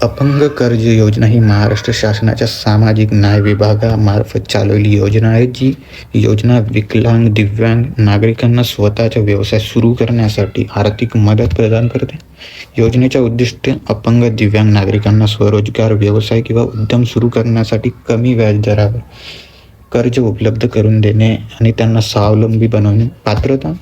अपंग कर्ज योजना ही महाराष्ट्र शासनाच्या सामाजिक न्याय विभागामार्फत चालवलेली योजना आहे. जी योजना विकलांग दिव्यांग नागरिकांना स्वतःचा व्यवसाय सुरू करण्यासाठी आर्थिक मदत प्रदान करते. योजनेच्या उद्दिष्ट अपंग दिव्यांग नागरिकांना स्वरोजगार व्यवसाय किंवा उद्यम सुरू करण्यासाठी कमी व्याजदरावर कर्ज उपलब्ध करून देणे आणि त्यांना स्वावलंबी बनवणे. पात्रता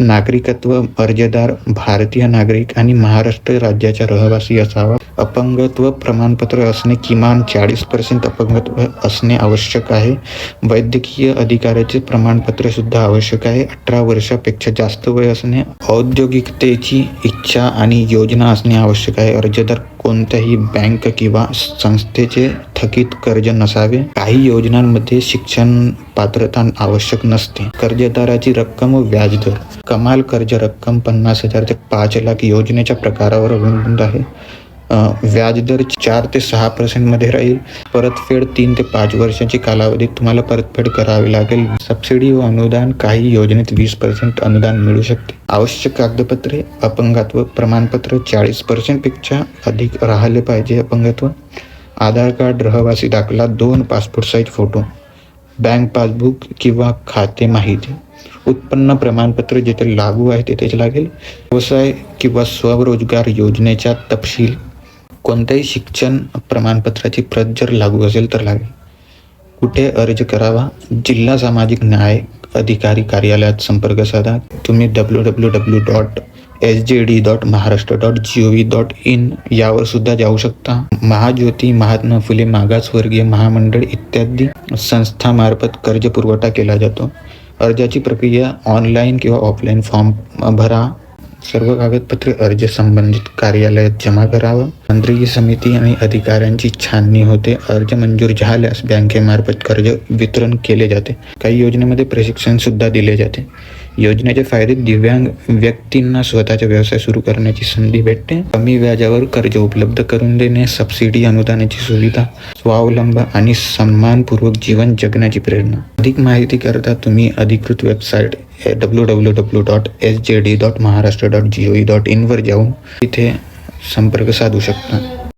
नागरिकत्व अर्जदार भारतीय नागरिक आणि महाराष्ट्र राज्याचा रहिवासी असावा. अपंगत्व प्रमाणपत्र असणे किमान चाळीस पर्सेंट अपंगत्व असणे आवश्यक आहे. वैद्यकीय अधिकाऱ्याचे प्रमाणपत्र सुद्धा आवश्यक आहे. अठरा वर्षापेक्षा जास्त वय असणे औद्योगिकतेची इच्छा आणि योजना असणे आवश्यक आहे. अर्जदार कोणत्याही बँक किंवा संस्थेचे थकीत कर्ज नसावे. काही योजनांमध्ये शिक्षण पात्रता आवश्यक नसते. कर्जदाराची रक्कम व व्याजदर. कमाल कर्ज रक्कम पन्नास हजार ते पाच लाख योजनेच्या प्रकारावर अवलंबून आहे. व्याजदर चार ते सहा पर्सेंटमध्ये राहील. परतफेड तीन ते पाच वर्षाची कालावधीत तुम्हाला परतफेड करावी लागेल. सबसिडी व अनुदान काही योजनेत वीस पर्सेंट अनुदान मिळू शकते. आवश्यक कागदपत्रे अपंगत्व प्रमाणपत्र चाळीस पर्सेंटपेक्षा अधिक राहिले पाहिजे अपंगत्व. आधार कार्ड रहिवासी दाखला दोन passport size photo bank passbook किंवा खाते माहिती. उत्पन्न प्रमाणपत्र जिथे लागू आहे तेथेच लागेल. व्यवसाय किंवा स्वरोजगार योजनेचा तपशील कोणत्याही शिक्षण प्रमाणपत्राची प्रत जर लागू असेल तर लागेल. कुठे अर्ज करावा? जिल्हा सामाजिक न्याय अधिकारी कार्यालयात संपर्क साधा. तुम्ही W W W dot S J D dot Maharashtra dot G O V dot in यावर सुद्धा जाऊ शकता. महाज्योती महात्मा फुले मागासवर्गीय महामंडळ इत्यादी संस्थामार्फत कर्ज पुरवठा केला जातो. अर्जाची प्रक्रिया ऑनलाईन किंवा ऑफलाईन फॉर्म भरा. सर्व कागदपत्रे अर्ज संबंधित कार्यालयात जमा करावं. मंत्री समिती आणि अधिकाऱ्यांची छाननी होते. अर्ज मंजूर झाल्यास बँकेमार्फत कर्ज वितरण केले जाते. काही योजनेमध्ये प्रशिक्षण सुद्धा दिले जाते. योजनेचे फायदे दिव्यांग व्यक्तींना स्वतःचा व्यवसाय सुरू करण्याची संधी भेटते. कमी व्याजावर कर्ज उपलब्ध करून देणे सबसिडी अनुदानाची सुविधा स्वावलंब आणि सन्मानपूर्वक जीवन जगण्याची प्रेरणा. अधिक माहिती करता तुम्ही अधिकृत website W W W dot S J D dot Maharashtra dot G O dot इनवर जाऊन तिथे संपर्क साधू शकता.